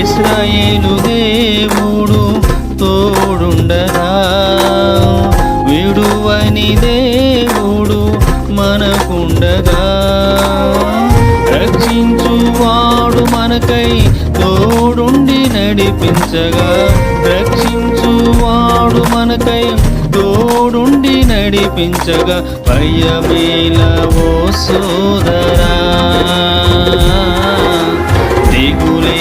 ఇస్రాయేలు దేవుడు తోడుండరా విడువని దేవుడు మనకుండగా. రక్షించువాడు మనకై తోడుండి నడిపించగా రక్షించువాడు మనకై తోడుండి నడిపించగా పయ్యమేల ఓ సోదరా. దిగులే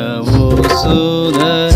భయమేల ఓ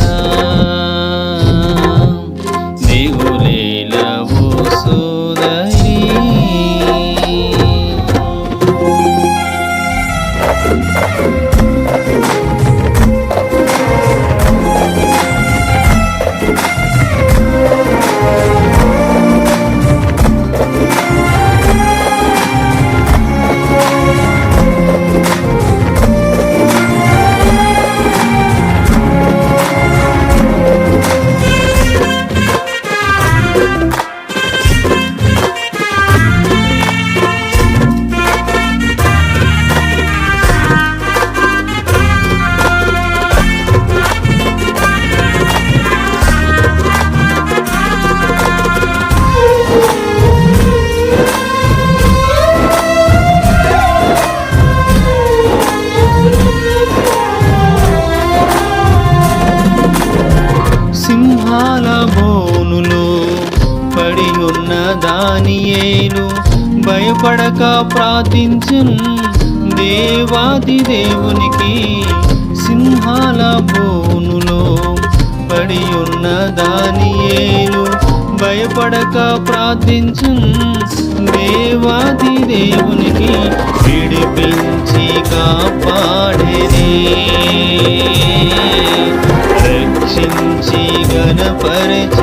పడి ఉన్న దానియేలు భయపడక ప్రార్థించున్ దేవాది దేవునికి సింహాల బోనులో పడి ఉన్న దానియేలు భయపడక ప్రార్థించున్ దేవాది దేవునికి విడిపించి కాపాడేదే రక్షించి గణపరచ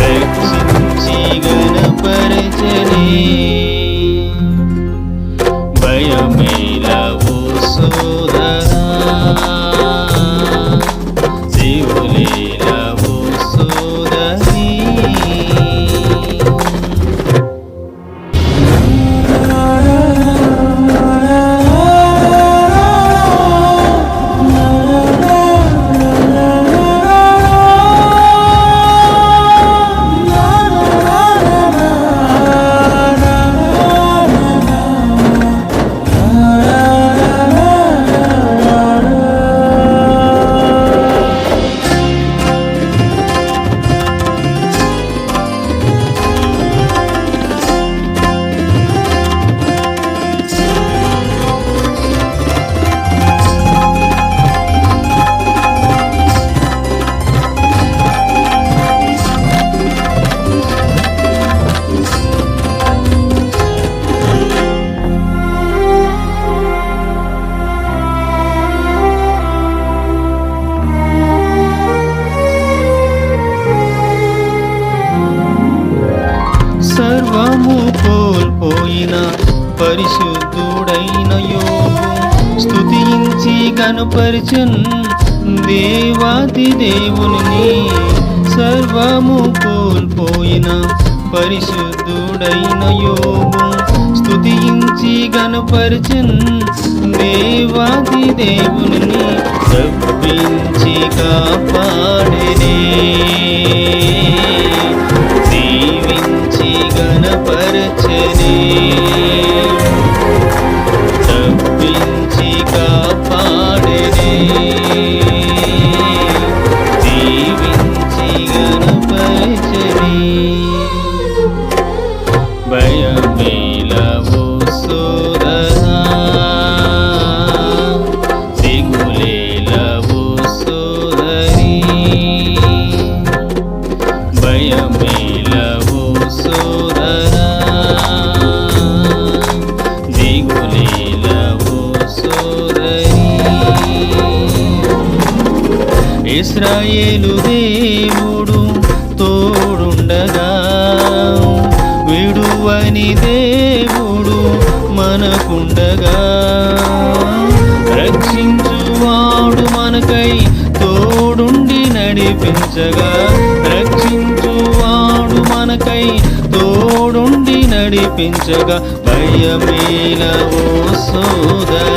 రక్షించి గణపరచని పరిశుద్ధుడైన యోగు స్తుతించి గనుపరిచన్ దేవాది దేవుని సర్వము కోల్పోయిన పరిశుద్ధుడైన యోగు స్థుతించి గనుపరిచన్ దేవాది దేవుని తప్పించి కాపాడనే. దీవించి గణపరచనే భయమేలవు సోదరా? సిగులేలవు సోదరి? భయమేలవు సోదరా? దిగులేలవు సోదరి? ఇస్రాయేలు దేవుడు తో ఉండగా విడువని దేవుడు మనకుండగా రక్షించువాడు మనకై తోడుండి నడిపించగా. రక్షించువాడు మనకై తోడుండి నడిపించగా. భయమేల ఓ సోదరా